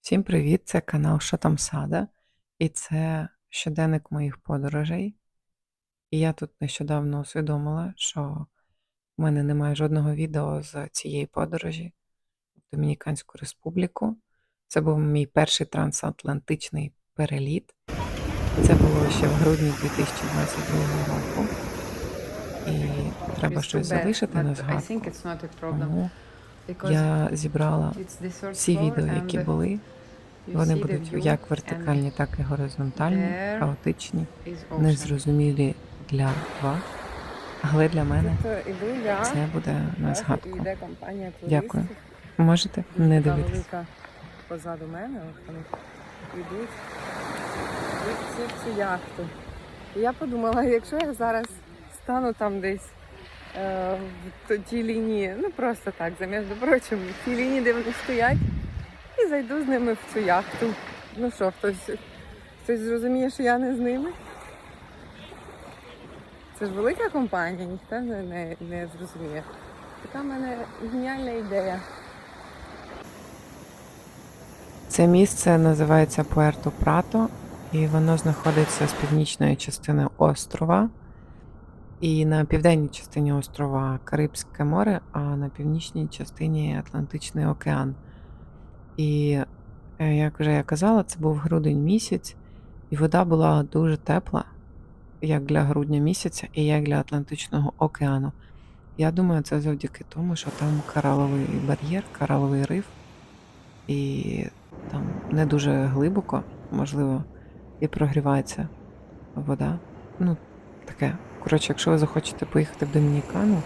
Всім привіт! Це канал Що там Сада, і це щоденник моїх подорожей. І я тут нещодавно усвідомила, що в мене немає жодного відео з цієї подорожі в Домініканську Республіку. Це був мій перший трансатлантичний переліт. Це було ще в грудні 2022 року. І треба щось залишити на згадку. Я зібрала всі відео, які були. Вони будуть як вертикальні, так і горизонтальні, хаотичні, незрозумілі для вас, але для мене це буде на згадку. Дякую. Можете не дивитися. позаду мене, йдуть, всі. І я подумала, якщо я зараз стану там десь в т- тій лінії, ну просто так, за між прочим, в тій лінії, де вони стоять, і зайду з ними в цю яхту. Ну що, хтось, хтось зрозуміє, що я не з ними? Це ж велика компанія, ніхто не, не, не зрозуміє. Така в мене геніальна ідея. Це місце називається Пуерто Прато, і воно знаходиться з північної частини острова. І на південній частині острова Карибське море, а на північній частині Атлантичний океан. І е, як вже я казала, це був грудень місяць, і вода була дуже тепла, як для грудня місяця, і як для Атлантичного океану. Я думаю, це завдяки тому, що там кораловий бар'єр, кораловий риф, і там не дуже глибоко, можливо, і прогрівається вода. Ну, таке. Коротше, якщо ви захочете поїхати в Домінікану,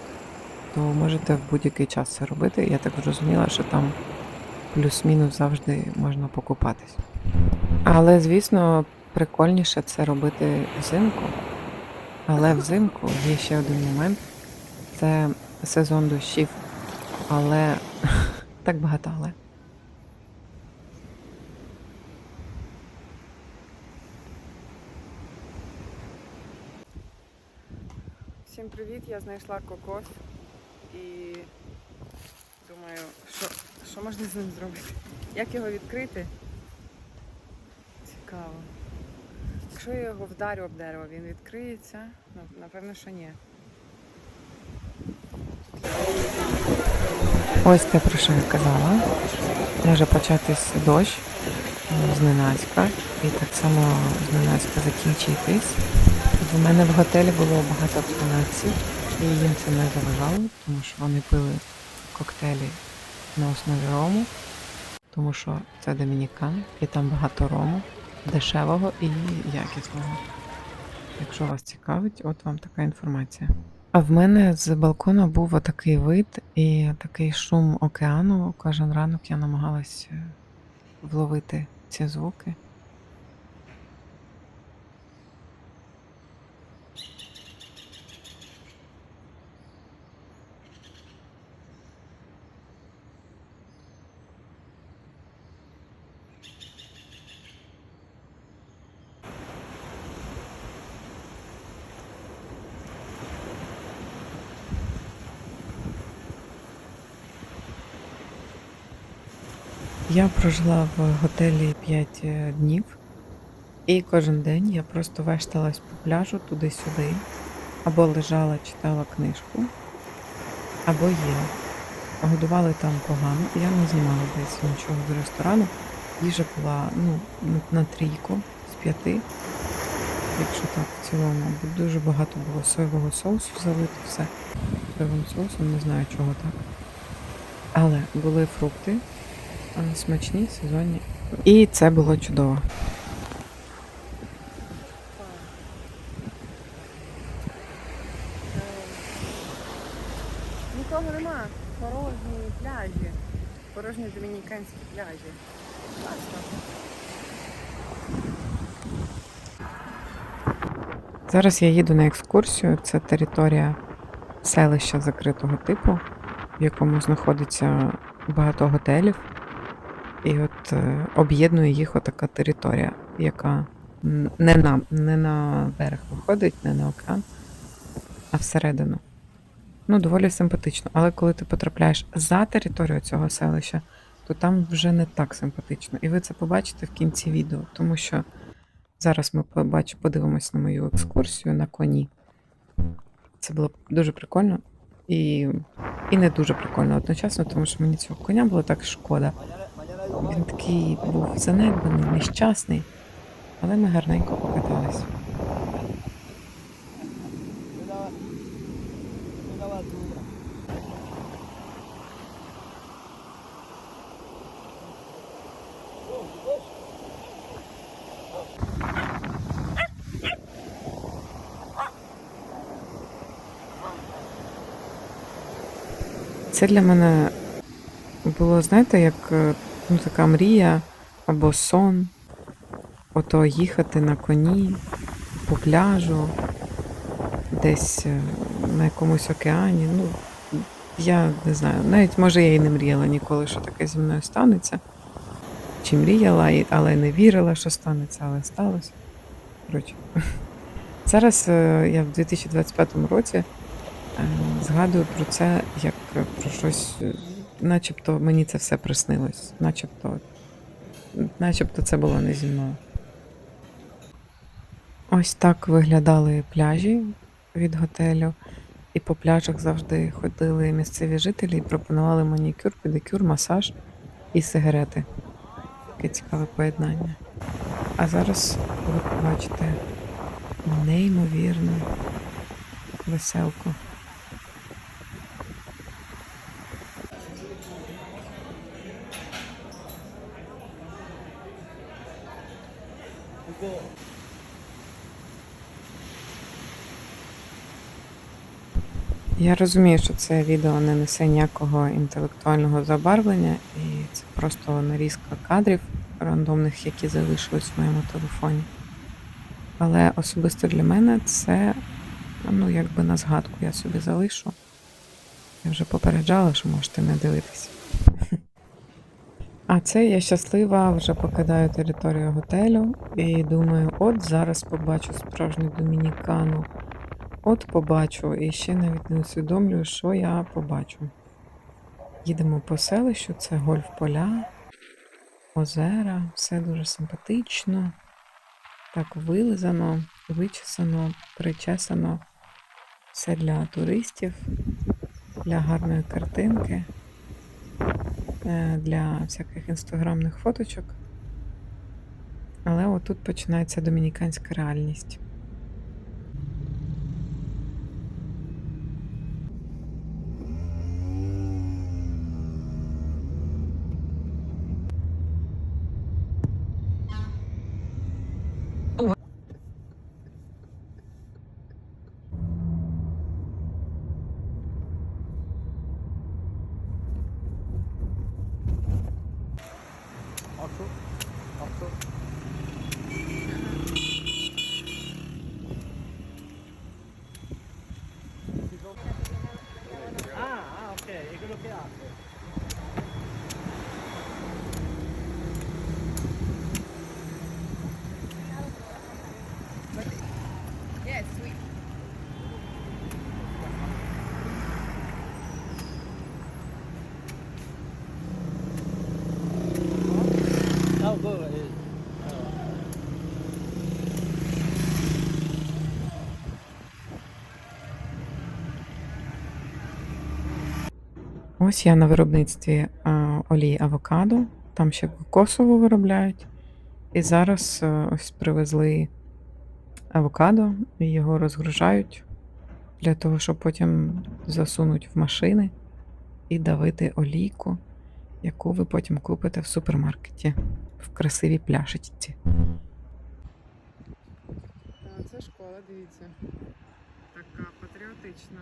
то можете в будь-який час це робити. Я так зрозуміла, що там плюс-мінус завжди можна покупатись. Але, звісно, прикольніше це робити взимку. Але взимку є ще один момент це сезон дощів. Але так багато але. Всім привіт, я знайшла кокос і думаю, що, що можна з ним зробити? Як його відкрити? Цікаво. Якщо я його вдарю об дерево, він відкриється? Ну, напевно, що ні. Ось те, про що я казала. Може початись дощ е, зненацька, і так само зненацька закінчитись. В мене в готелі було багато канадців, і їм це не заважало, тому що вони пили коктейлі на основі рому, тому що це Домінікан, і там багато рому, дешевого і якісного. Якщо вас цікавить, от вам така інформація. А в мене з балкона був отакий вид і такий шум океану. Кожен ранок я намагалась вловити ці звуки. Я прожила в готелі 5 днів, і кожен день я просто вешталась по пляжу туди-сюди, або лежала, читала книжку, або їла. Годували там погано, я не знімала десь нічого з ресторану. Їжа була ну, на- трійку з п'яти, якщо так в цілому. Бо Дуже багато було соєвого соусу залито все. Соєвим соусом, не знаю чого так. Але були фрукти, смачні, сезонні. І це було чудово. Нікого нема. Порожні пляжі. Порожні домініканські пляжі. Зараз я їду на екскурсію. Це територія селища закритого типу, в якому знаходиться багато готелів. І от е, об'єднує їх отака територія, яка не на, не на берег виходить, не на океан, а всередину. Ну, доволі симпатично. Але коли ти потрапляєш за територію цього селища, то там вже не так симпатично. І ви це побачите в кінці відео, тому що зараз ми побач, подивимось на мою екскурсію на коні. Це було дуже прикольно і, і не дуже прикольно одночасно, тому що мені цього коня було так шкода. Він такий був занедбаний, нещасний, але ми гарненько покатались. Це для мене було, знаєте, як е, ну, така мрія або сон. Ото їхати на коні по пляжу, десь е, на якомусь океані. Ну, я не знаю, навіть може я і не мріяла ніколи, що таке зі мною станеться. Чи мріяла, але не вірила, що станеться, але сталося. Коротше. Зараз е, я в 2025 році е, згадую про це як про щось, начебто мені це все приснилось, начебто, начебто це було не зі мною. Ось так виглядали пляжі від готелю, і по пляжах завжди ходили місцеві жителі і пропонували манікюр, педикюр, масаж і сигарети. Таке цікаве поєднання. А зараз ви побачите неймовірну веселку. Я розумію, що це відео не несе ніякого інтелектуального забарвлення, і це просто нарізка кадрів рандомних, які залишились в моєму телефоні. Але особисто для мене це, ну, якби на згадку я собі залишу. Я вже попереджала, що можете не дивитися. А це я щаслива, вже покидаю територію готелю і думаю, от зараз побачу справжню домінікану. От побачу, і ще навіть не усвідомлюю, що я побачу. Їдемо по селищу, це гольф-поля, озера, все дуже симпатично, так вилизано, вичесано, причесано. Все для туристів, для гарної картинки, е, для всяких інстаграмних фоточок. Але отут починається домініканська реальність. 就可以了。Ось я на виробництві е, олії авокадо, там ще кокосову виробляють. І зараз е, ось привезли авокадо і його розгружають для того, щоб потім засунуть в машини і давити олійку, яку ви потім купите в супермаркеті в красивій пляшечці. Це школа, дивіться. Така патріотична.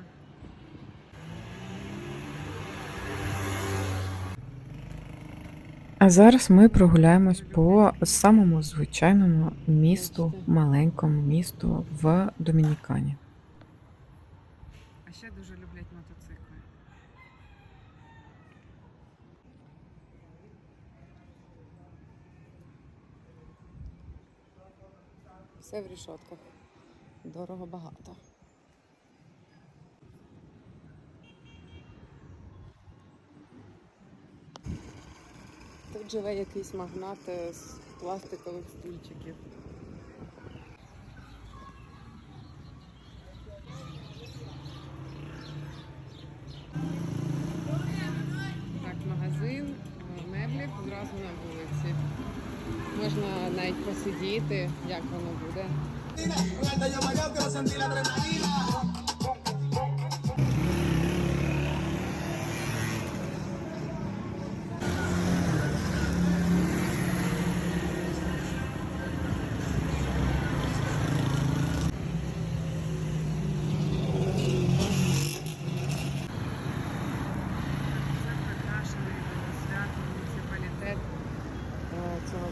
А зараз ми прогуляємось по самому звичайному місту, маленькому місту в Домінікані. А ще дуже люблять мотоцикли. Все в рішотках. Дорого багато. Тут живе якийсь магнат е, з пластикових стульчиків. Так, магазин е, меблів зразу на вулиці. Можна навіть посидіти, як воно буде.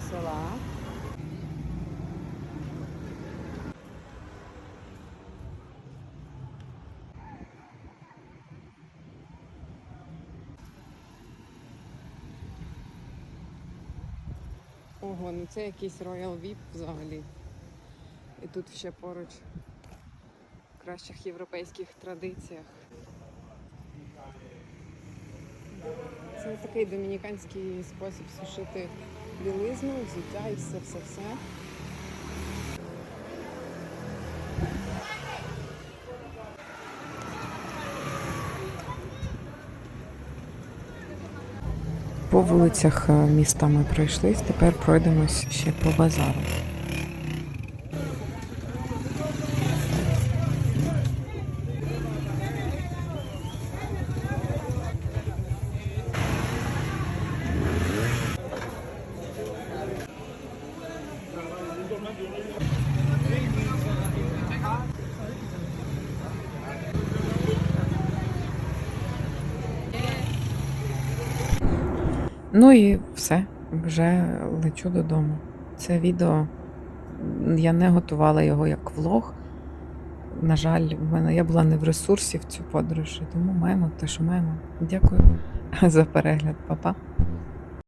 Села. Ого, ну це якийсь Royal VIP взагалі. І тут ще поруч в кращих європейських традиціях. Це такий домініканський спосіб сушити білизну, взуття і все, все, все. По вулицях е, міста ми пройшлись, тепер пройдемось ще по базару. Ну і все, вже лечу додому. Це відео я не готувала його як влог. На жаль, в мене я була не в ресурсі в цю подорож, тому маємо те, що маємо. Дякую за перегляд, Па-па.